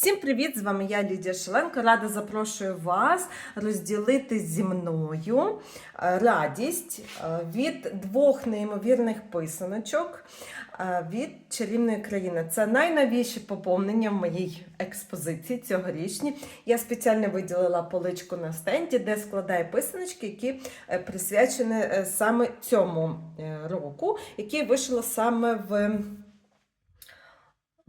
Всім привіт! З вами я Лідія Шеленко. Рада запрошую вас розділити зі мною е, радість е, від двох неймовірних писаночок е, від чарівної країни. Це найновіші поповнення в моїй експозиції цьогорічні. Я спеціально виділила поличку на стенді, де складаю писаночки, які присвячені саме цьому року, який вийшло саме в.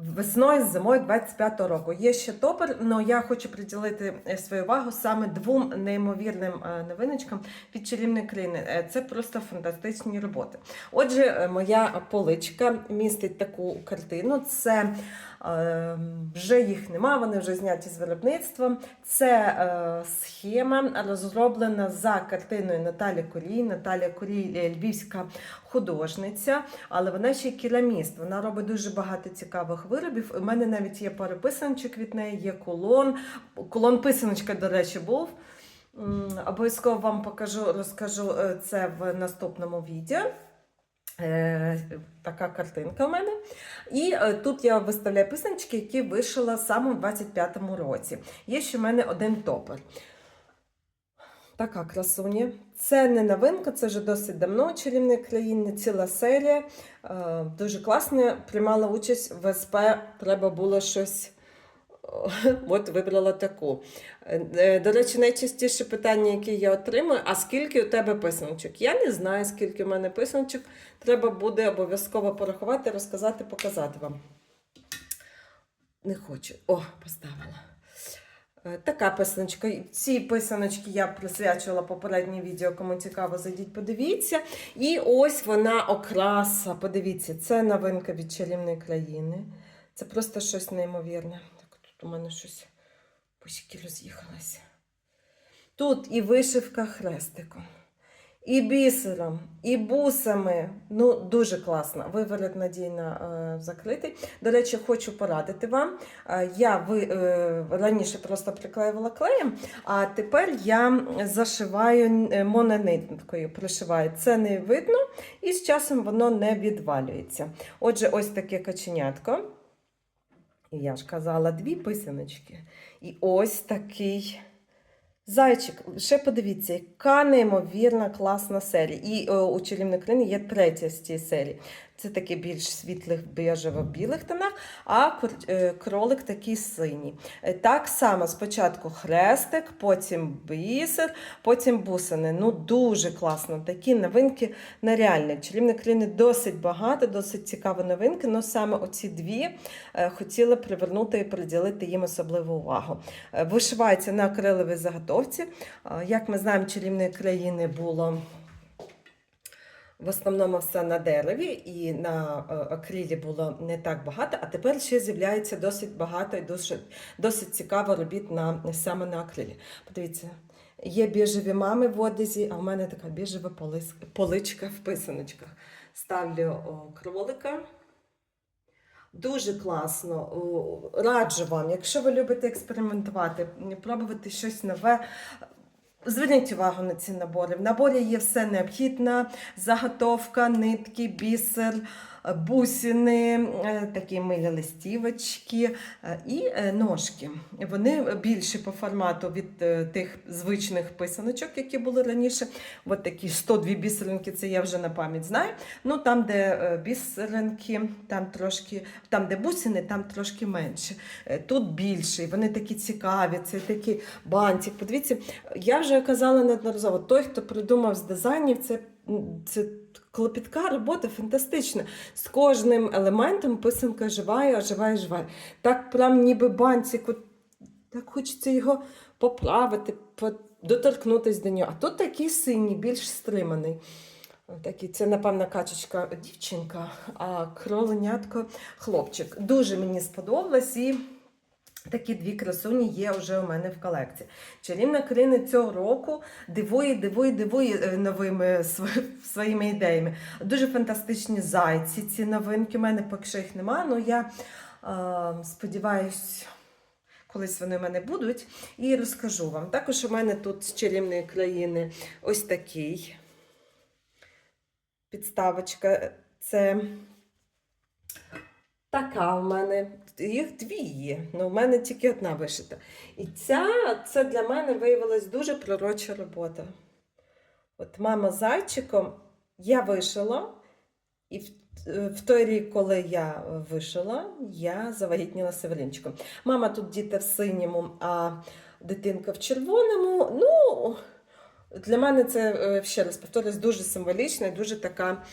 Весною, зимою 25-го року. Є ще топер, але я хочу приділити е, свою увагу саме двом неймовірним е, новиночкам від чарівної країни. Е, Це просто фантастичні роботи. Отже, моя поличка містить таку картину. Це е, вже їх нема, вони вже зняті з виробництва. Це е, схема розроблена за картиною Наталі Корій. Наталя Корій львівська художниця, але вона ще й кераміст. Вона робить дуже багато цікавих виробів. У мене навіть є пару писаночок від неї, є колон. Колон писаночка, до речі, був. Обов'язково вам покажу, розкажу е, це в наступному відео. Е, Така картинка у мене. І е, тут я виставляю писаночки, які вишила саме в 25-му році. Є ще в мене один топер. Така красуня. Це не новинка, це вже досить давно чарівної країни, ціла серія. Е, Дуже класна. Приймала участь в СП, треба було щось. От вибрала таку. Е, е, До речі, найчастіше питання, яке я отримую, а скільки у тебе писаночок? Я не знаю, скільки у мене писаночок. Треба буде обов'язково порахувати, розказати, показати вам. Не хочу. О, поставила. Е, Така писаночка. Ці писаночки я присвячувала попереднє відео. Кому цікаво, зайдіть, подивіться. І ось вона окраса. Подивіться, це новинка від чарівної країни. Це просто щось неймовірне. Так, тут у мене щось пусіки роз'їхалося. Тут і вишивка хрестиком, і бісером, і бусами. Ну, дуже класно. Виворот надійно е, закритий. До речі, хочу порадити вам. Е, я ви, е, раніше просто приклеювала клеєм, а тепер я зашиваю монониткою, пришиваю. Це не видно, і з часом воно не відвалюється. Отже, ось таке каченятко. Я ж казала дві писаночки. І ось такий зайчик. Ще подивіться, яка неймовірна класна серія. І о, у чарівник країни є третя з цієї серії. Це такий більш світлих бежево-білих тонах, а е, кролик такий синій. Е, Так само спочатку хрестик, потім бісер, потім бусини. Ну, дуже класно. Такі новинки нереальні. Чарівної країни досить багато, досить цікаві новинки. але саме оці дві е, хотіла привернути і приділити їм особливу увагу. Вишивається на акриловій заготовці. Як ми знаємо, чарівної країни було. В основному все на дереві і на е, акрилі було не так багато, а тепер ще з'являється досить багато і досить, досить цікаво робіт на, саме на акрилі. Подивіться, є біжеві мами в одязі, а в мене така біжева поличка в писаночках. Ставлю кролика. Дуже класно. Раджу вам, якщо ви любите експериментувати, пробувати щось нове. Зверніть увагу на ці набори. В наборі є все необхідне: заготовка, нитки, бісер, бусини, е, такі милі листівочки е, і е, ножки. Вони більші по формату від тих звичних писаночок, які були раніше. От такі 102 бісеринки, це я вже на пам'ять знаю. Ну там, де бісеринки, там трошки, там, де бусини, там трошки менше. Тут більше, вони такі цікаві, це такий бантик. Подивіться, я вже казала неодноразово, той, хто придумав з дизайнів, це, це клопітка робота фантастична. З кожним елементом писанка живає, оживає, живає. Так прям ніби бантик, от, так хочеться його поправити, по- доторкнутися до нього. А тут такий синій, більш стриманий. Такий, це, напевно, качечка дівчинка, а кроленятко хлопчик. Дуже мені сподобалось і такі дві красуні є вже у мене в колекції. Чарівна країна цього року дивує, дивує, дивує е, новими своїми ідеями. Дуже фантастичні зайці. Ці новинки. У мене поки що їх немає, але я е, сподіваюсь. Колись вони в мене будуть, і розкажу вам. Також у мене тут з чарівної країни ось такий підставочка. Це Така в мене. Їх дві є, але в мене тільки одна вишита. І ця це для мене виявилась дуже пророча робота. От мама з зайчиком я вишила, і в, е, в той рік, коли я вишила, я завагітніла Северинчиком. Мама тут діти в синьому, а дитинка в червоному. Ну, для мене це, е, ще раз повторюсь, дуже символічна і дуже така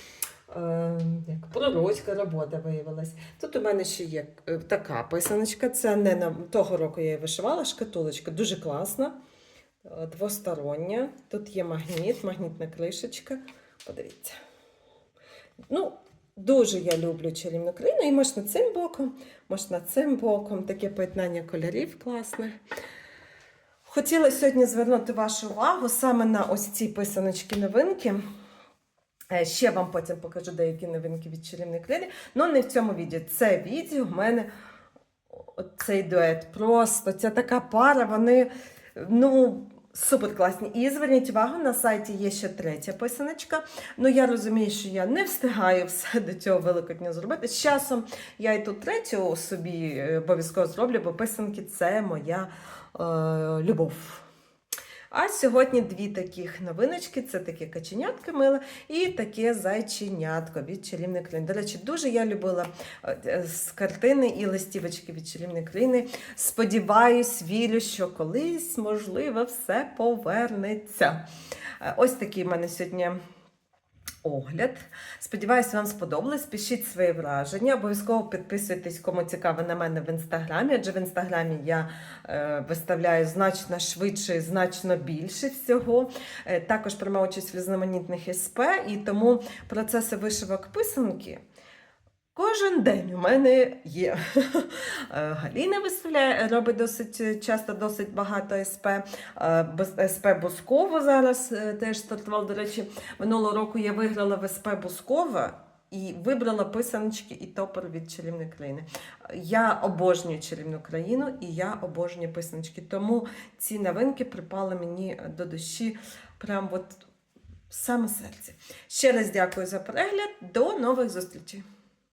як пророцька робота виявилась. Тут у мене ще є е, така писаночка. Це не на того року я її вишивала, шкатулочка, дуже класна, е, двостороння. Тут є магніт, магнітна кришечка. Подивіться. Ну, дуже я люблю чарівну країну. І можна цим боком, можна цим боком. Таке поєднання кольорів класне. Хотіла сьогодні звернути вашу увагу саме на ось ці писаночки новинки. Е, Ще вам потім покажу деякі новинки від чарівної країни. Ну, не в цьому відео. Це відео в мене цей дует. Просто ця така пара, вони ну, супер класні. І зверніть увагу, на сайті є ще третя писаночка. Ну, я розумію, що я не встигаю все до цього великодня зробити. З часом я і ту третю собі е, обов'язково зроблю, бо писанки це моя е, любов. А сьогодні дві таких новиночки: це таке каченятка мила і таке зайченятко від чарівної країни. До речі, дуже я любила е, з картини і листівочки від чарівної країни. Сподіваюсь, вірю, що колись, можливо, все повернеться. Е, Ось такий в мене сьогодні. Огляд. Сподіваюся, вам сподобалось. Пишіть свої враження. Обов'язково підписуйтесь, кому цікаво на мене в інстаграмі, адже в інстаграмі я е, виставляю значно швидше, значно більше всього. Е, також приймаю участь в різноманітних СП, і тому процеси вишивок писанки. Кожен день у мене є. Е, Галіна виставляє, робить досить часто досить багато СП. Е, СП Бусково зараз е, теж стартував. До речі, минулого року я виграла в СП Бускова і вибрала писаночки і топор від чарівної країни. Я обожнюю чарівну країну і я обожнюю писаночки. Тому ці новинки припали мені до душі. Прям от саме серце. Ще раз дякую за перегляд. До нових зустрічей!